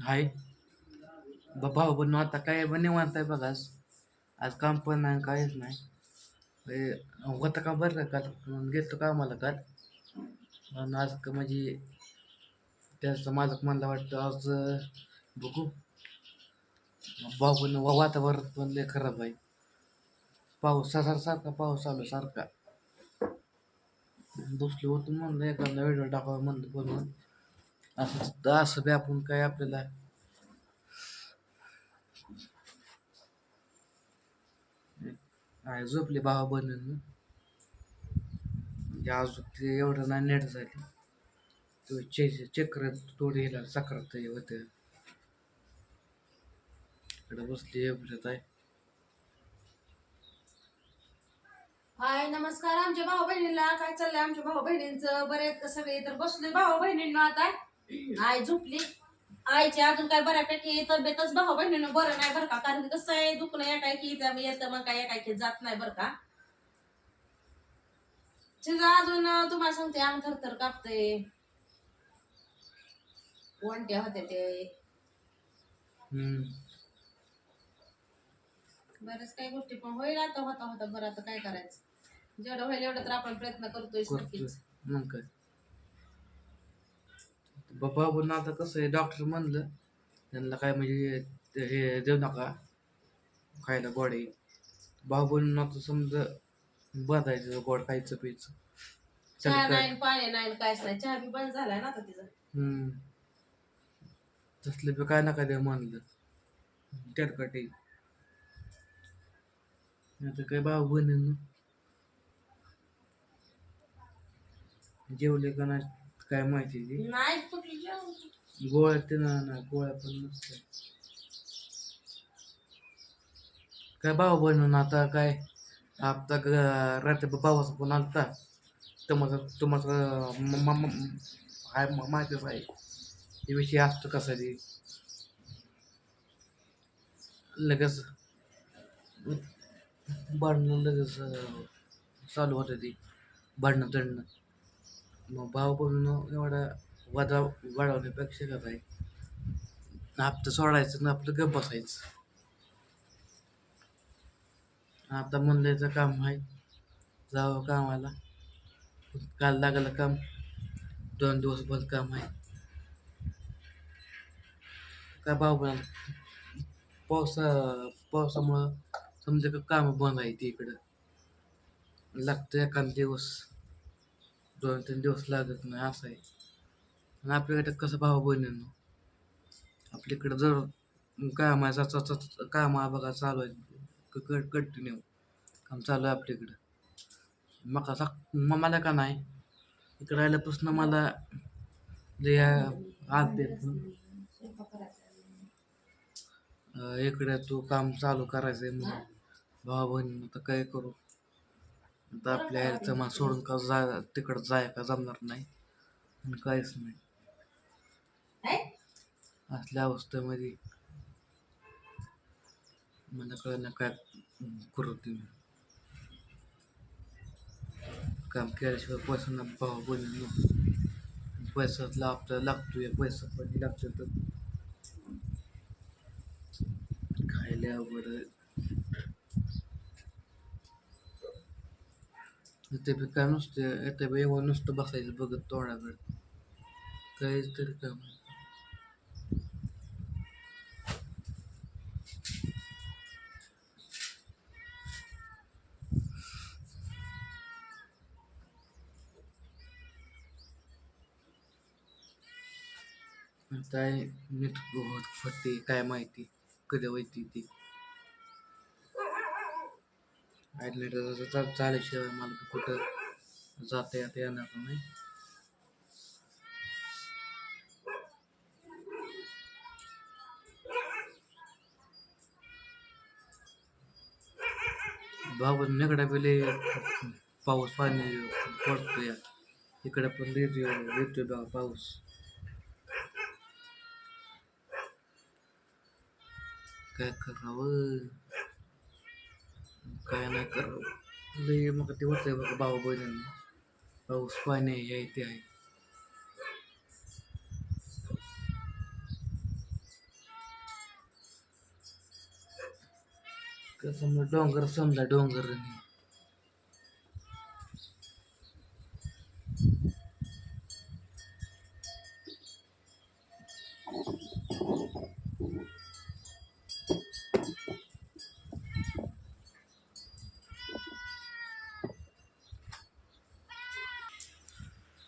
हाय. भाऊ पण आता काय पण निवांत आहे बघा आज. आज काम पण नाही काहीच नाही. होतं का बरं का? काल का कामाला काल. आणि आज का म्हणजे त्याचं माझं मला वाटतं आज बघू. भाऊ पण वातावरण पण लय खराब आहे. पाऊस सारखा सारखा पाऊस आलो सारखा. दुसरी होतं म्हणलं एखादा व्हिडिओ टाकावा म्हणलं पण असं असं बी आपण काय आपल्याला झोपले झोपली भावा बनून. म्हणजे अजून ते एवढं नाही नेट झाली. तो चे चक्र थोडी हिला चक्रात हे इकडे बसली एवढ्यात आहे हाय नमस्कार. आमच्या भाऊ बहिणीला काय चाललंय? आमच्या भाऊ बहिणींचं बरे आहेत का सगळे? तर बसले भाऊ बहिणींना आता. आई झोपली. आईची अजून काय बऱ्यापैकी तब्येतच भाऊ बहिणीनं बरं नाही बरं का? कारण कसं आहे दुखणं एकाएकी येतं येतं मग काय एकाएकी जात नाही बरं का? तिचं अजून तुम्हाला सांगते अंग थरथर कापतंय. वंट्या होत्या ते. बऱ्याच काही गोष्टी पण होईल आता होता होता बरं आता काय करायचं? जेवढं होईल एवढं तर आपण प्रयत्न करतोय करतोय. नक्कीच. मग काय बाबा पण आता कसं आहे डॉक्टर म्हणलं त्यांना काय म्हणजे हे देऊ नका खायला गोड आहे. बनून आता समजा बसायचं गोड खायचं प्यायचं. चहा नाही पाणी नाही काहीच नाही. चहा बी बंद झालाय ना आता तिचा. हम्म. तसलं बी काय नका दे म्हणलं. तेलकटे आता काय भाऊ बहिणीनं जेवले का नाही? काय माहिती ती? नाही. गोळ्या ते ना ना गोळ्या पण नसते काय भाऊ बनवून आता काय? आता ग- रात्री पावाचा पण आलता. तुम्हाला तुम्हाला म- म- म- हाय म- माहितीच आहे. ते विषय असतो कसा ते लगेच भांडणं लगेच अं, चालू होतं ते. भांडणं तडणं. मग भाऊ बनून एवढा वादा वाढवण्यापेक्षा का काय? हप्ता सोडायचं ना आपलं गप बसायचं. आता मुंबईचं काम आहे जावं कामाला. काल लागलं काम दोन दिवस बंद काम आहे. का भाऊ पण पावसा पावसामुळं समजा का काम बंद आहे ते इकडं. लागतं एखादा दिवस. दोन तीन दिवस लागत नाही असं आहे आणि आपल्याकडे कसं भाव बनेन आपल्याकडं जर काम आहे चा- काम हा बघा चालू आहे कट कंटिन्यू काम चालू आहे आपल्याकडं मका असा म- मला का नाही? इकडं आल्यापासून मला जे आत इकडे तू काम चालू करायचं आहे मग भाऊ बहिणींना आता काय करू? आता आपल्या याचं मला सोडून का जा तिकडं जाय का जमणार नाही. आणि काहीच नाही? असल्या अवस्थेमध्ये मला कळलं काय करू तुम्ही काम केल्याशिवाय पैसा ना भाव बहिणी पैसा आपल्याला लागतोय पैसा पण लागतो तर. खायला वगैरे इथे बी काय नुसतं इथे बी एवढं नुसतं बसायचं बघत तोंडाकडे काहीच तरी काम काय नीट होत फटते काय माहिती कधी होती ती ॲडमिट झाल्याशिवाय मला कुठं जाता येता येणार नाही. बाबा नेकडा पहिले पाऊस पाणी पडतोय. इकडे पण येतोय येतोय बा पाऊस. काय करावं? काय नाही कर. लय मग ते होतंय बघ भावा बहिणींना. पाऊस पाणी आहे ते आहे. कसं मग डोंगर समजा डोंगर नाही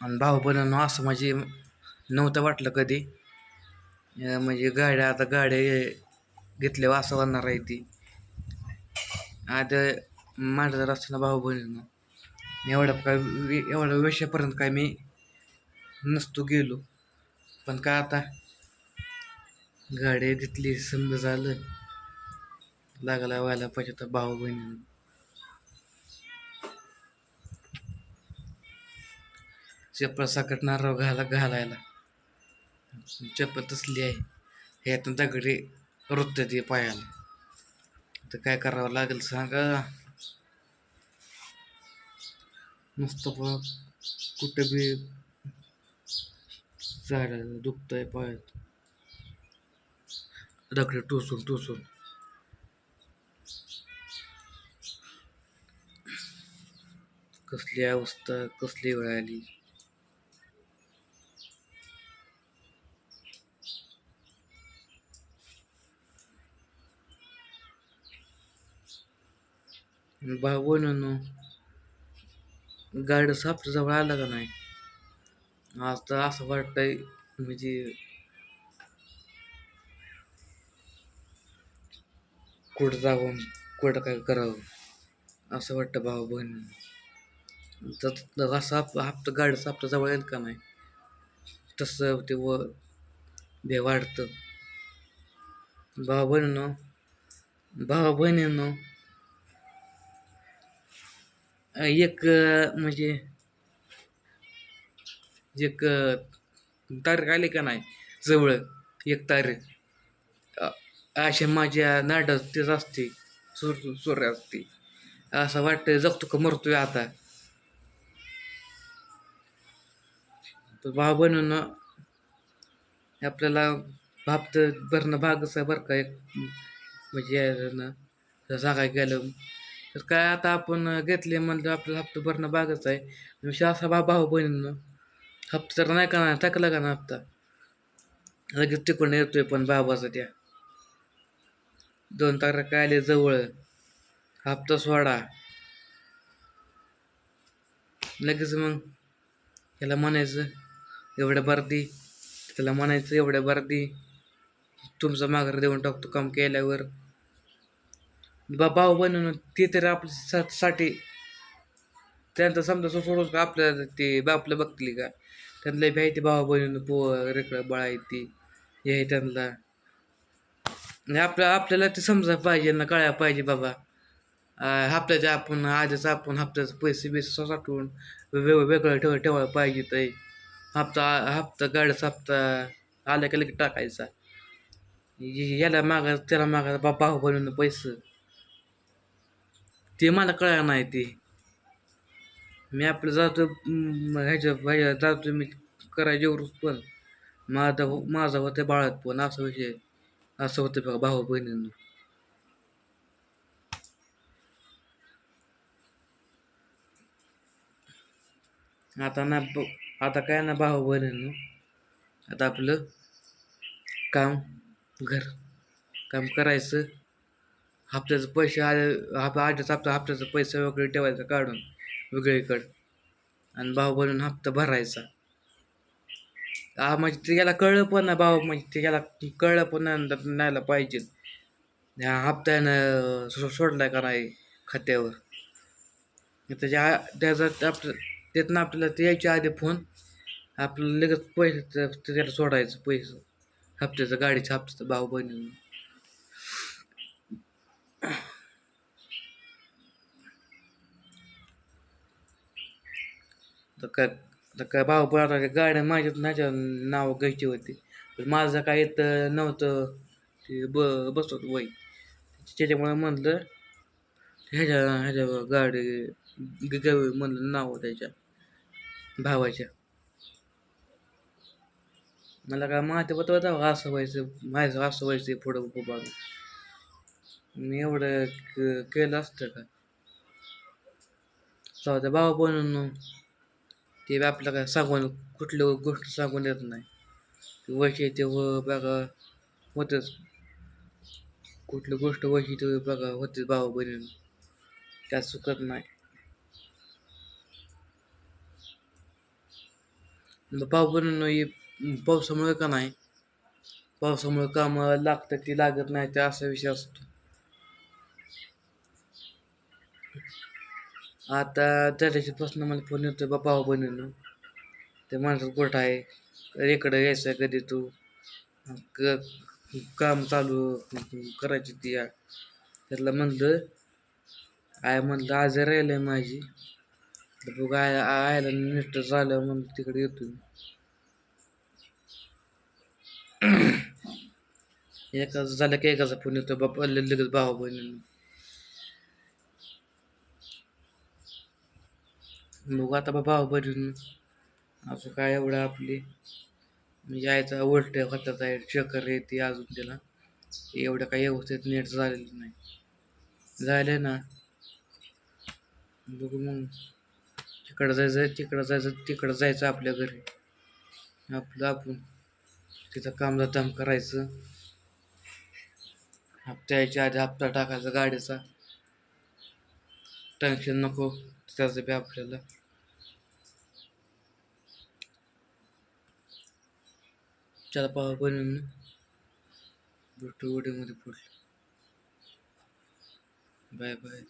आणि भाऊ बनवणं असं म्हणजे नव्हतं वाटलं कधी. म्हणजे गाड्या आता गाड्या घेतल्यावर असं होणार आहे ती आता माझा असताना भाऊ बनवणं एवढं काय एवढ्या वर्षापर्यंत काय मी नसतो गेलो. पण काय आता? गाड्या घेतली समज झालं लागला व्हायला पाहिजे तर भाऊ बहिणी चप्पल सकट नारळ घाला घालायला. चप्पल तसली आहे. ह्यातून दगडी रुतते ते पायाला. तर काय करावं लागेल सांगा? नुसतं पण कुठं बी झाड दुखतंय पायात. दगडी टोसून टोसून कसली अवस्था कसली वेळ आली? भाऊ बनवणं गाडी जवळ आला का नाही? आज तर असं वाटतंय म्हणजे कुठं जाऊन कुठं काय करावं? असं वाटतं भाऊ बहीण तर असं आप हप्ता गाडी सापच्या जवळ येईल का नाही? तसं ते व भे वाढतं. भाऊ बहिणीनं भाऊ बहिणीनं एक म्हणजे एक तारीख आली का नाही? जवळ एक तारीख. अशा माझ्या नाडत तेच असते सूर सूर्य असते. असं वाटतं जगतो का मरतोय आता? तर भाव बनवून आपल्याला भापत भरणं भागच आहे बरं का. एक म्हणजे सांगायला गेलं तर काय आता आपण घेतले म्हणलं आपल्याला हप्ता भरणं भागच आहे. विषय असा भाव भाऊ बहिणीनं हप्ता तर नाही का टाकला का ना हप्ता? लगेच तिकडून येतोय पण बाबाचा त्या दोन तारखा आले जवळ. हप्ता सोडा. लगेच मग त्याला म्हणायचं एवढ्या बर्दी त्याला म्हणायचं एवढ्या बर्दी तुमचा माघार देऊन टाकतो काम केल्यावर. बा भाऊ बनून ते तरी आपल्या सा- साठी. त्यांचं समजा सोडून का आपल्याला ते बापलं बघतील का? त्यांना भ्यायती भाऊ बनवून पो रेकडं बळायती हे त्यांना. आपलं आपल्या आपल्याला ते समजा पाहिजे ना कळायला पाहिजे बाबा. हप्त्याचे आपण आजच आपण हप्त्याचे पैसे बिसे साठवून वेग वेगळं ठेव ठेवायला पाहिजे ते हप्ता हप्ता गाडीचा हप्ता आल्या का लगेच टाकायचा. याला मागा त्याला मागा बा भाऊ बनवून पैसे. ते मला कळलं नाही ते. मी आपलं जातो ह्याच्या भाज्या जातो मी करायच्यावरच पण. माझा हो- माझा होते बाळात पण असं विषय असं होतं बघा भाऊ बहिणींना. आता ना ब- आता काय ना भाऊ बहिणींनो? आता आपलं काम घर काम करायचं. हप्त्याचं पैसे आले हप आधीच हप्ता हप्त्याचं पैसे वगैरे ठेवायचं काढून वेगळीकडं. आणि भाऊ बनून हप्ता भरायचा. हा म्हणजे ते याला कळलं पण ना भाऊ म्हणजे ते याला कळलं पण नाही न्यायला पाहिजे. ह्या हप्त्यानं सो सोडलाय का नाही खात्यावर? त्याच्या त्याचा आपलं त्यातनं आपल्याला ते यायच्या आधी फोन आपल्याला लगेच पैसे त्याला सोडायचं पैसे. हप्त्याचं गाडीचं हप्त्याचं भाऊ बहिणीनं. तर काय तर काय भाऊ पण आता गाड्या माझ्या माझ्या नाव घ्यायची होती. पण माझं काय येतं नव्हतं ते ब बसवत वय. त्याच्यामुळे म्हणलं ह्याच्या ह्याच्या गाडी ग- म्हणलं नाव त्याच्या भावाच्या. मला काय माहिती पत्र असं व्हायचं माझं असं व्हायचं पुढं उभा मी एवढं क- केलं असतं का जाऊ द्या भाऊ बनून ते आपल्या काय सांगून कुठल्या गोष्ट सांगून येत नाही ते वैशी ते व बघा होतच कुठली गोष्ट वैशी ते बघा होते भाऊ बहिणी त्यात चुकत नाही मग भाऊ बहिणी पावसामुळे का नाही पावसामुळे कामं लागतात ती लागत नाही ते असा विषय असतो आता त्या दिवशीपासून मला फोन येतोय बा भाऊ बहिणीनं. ते माणसात कुठं आहे. इकडं यायचं कधी तू? क काम चालू करायची ती या. त्यातलं म्हणलं आय म्हणलं आज राहिलंय माझी. तर बघ आय आयला नीट झालं म्हणून तिकडे येतो एकाच झालं की एकाचा फोन येतो बाबा लगेच भाऊ बहिणीनं. बघू आता बाबा भाऊ असं काय एवढं आपली म्हणजे यायचा उलट होतात आहे चक्कर येते अजून त्याला. एवढं काही व्यवस्थित नीट झालेलं नाही. झालं ना. बघू मग. तिकडं जायचं तिकडं जायचं तिकडं जायचं आपल्या घरी. आपलं आपण तिथं काम धाम करायचं. हप्त्याच्या आधी हप्ता टाकायचा गाडीचा. टेन्शन नको. त्याचं बी आपल्याला चला पाहा बनवून भेटू व्हिडिओमध्ये पुढे बाय बाय